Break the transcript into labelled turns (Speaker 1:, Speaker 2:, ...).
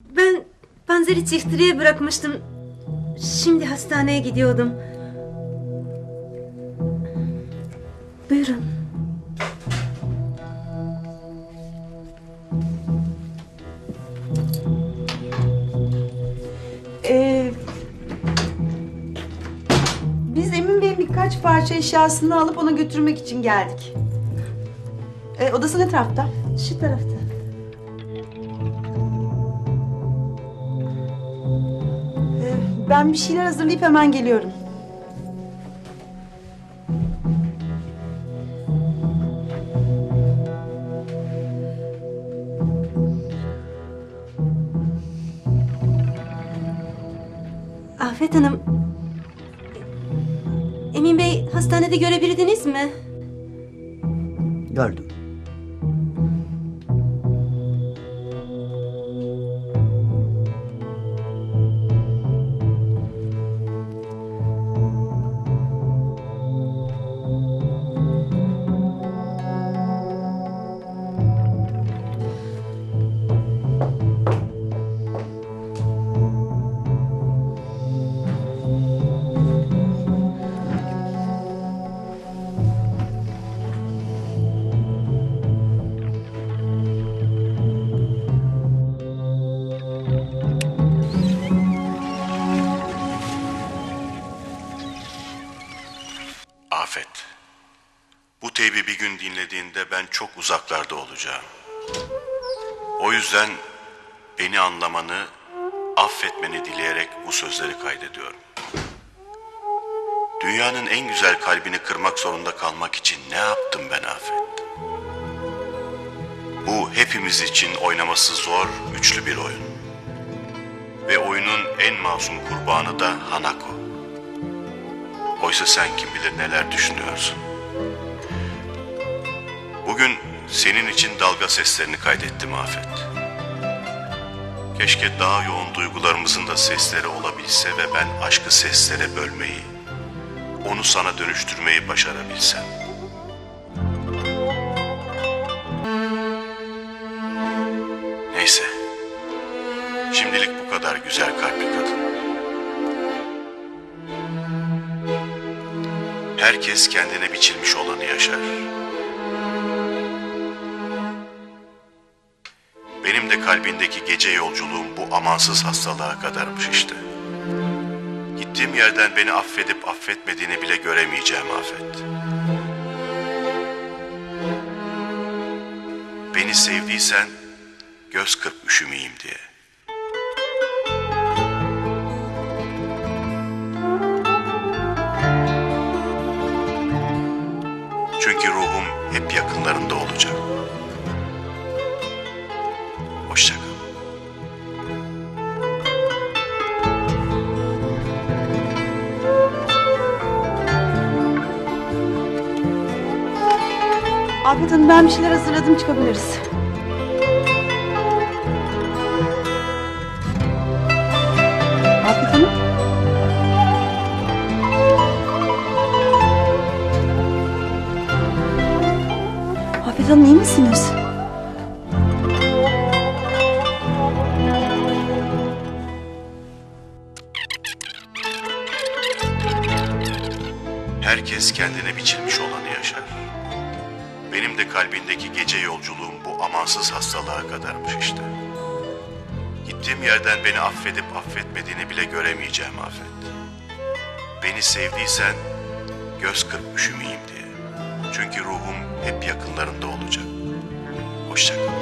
Speaker 1: Ben panzeri çiftliğe bırakmıştım. Şimdi hastaneye gidiyordum. Buyurun.
Speaker 2: Ee, biz Emin Bey'in birkaç parça eşyasını alıp ona götürmek için geldik. Ee, odası ne tarafta?
Speaker 1: Şu tarafta.
Speaker 2: Ben bir şeyler hazırlayıp hemen geliyorum.
Speaker 1: Afet Hanım. Emin Bey hastanede görebildiniz mi?
Speaker 3: Gördüm.
Speaker 4: Afet. Bu teybi bir gün dinlediğinde ben çok uzaklarda olacağım. O yüzden beni anlamanı, affetmeni dileyerek bu sözleri kaydediyorum. Dünyanın en güzel kalbini kırmak zorunda kalmak için ne yaptım ben Afet? Bu hepimiz için oynaması zor, üçlü bir oyun. Ve oyunun en masum kurbanı da Hanako. Oysa sen kim bilir neler düşünüyorsun. Bugün senin için dalga seslerini kaydettim Afet. Keşke daha yoğun duygularımızın da sesleri olabilse ve ben aşkı seslere bölmeyi, onu sana dönüştürmeyi başarabilsem. Neyse. Şimdilik bu kadar güzel kalpli kadın. Herkes kendine biçilmiş olanı yaşar. Benim de kalbindeki gece yolculuğum bu amansız hastalığa kadarmış işte. Gittiğim yerden beni affedip affetmediğini bile göremeyeceğim Afet. Beni sevdiysen göz kırp üşümeyeyim diye. Hep yakınlarında olacak. Hoşça kal.
Speaker 2: Afet Hanım ben bir şeyler hazırladım çıkabiliriz. Hanım iyi misiniz?
Speaker 4: Herkes kendine biçilmiş olanı yaşar. Benim de kalbindeki gece yolculuğum bu amansız hastalığa kadarmış işte. Gittiğim yerden beni affedip affetmediğini bile göremeyeceğim Afet. Beni sevdiysen göz kırp üşümeyeyim diye. Çünkü ruhum hep yakınlarında olacak. Hoşça kal.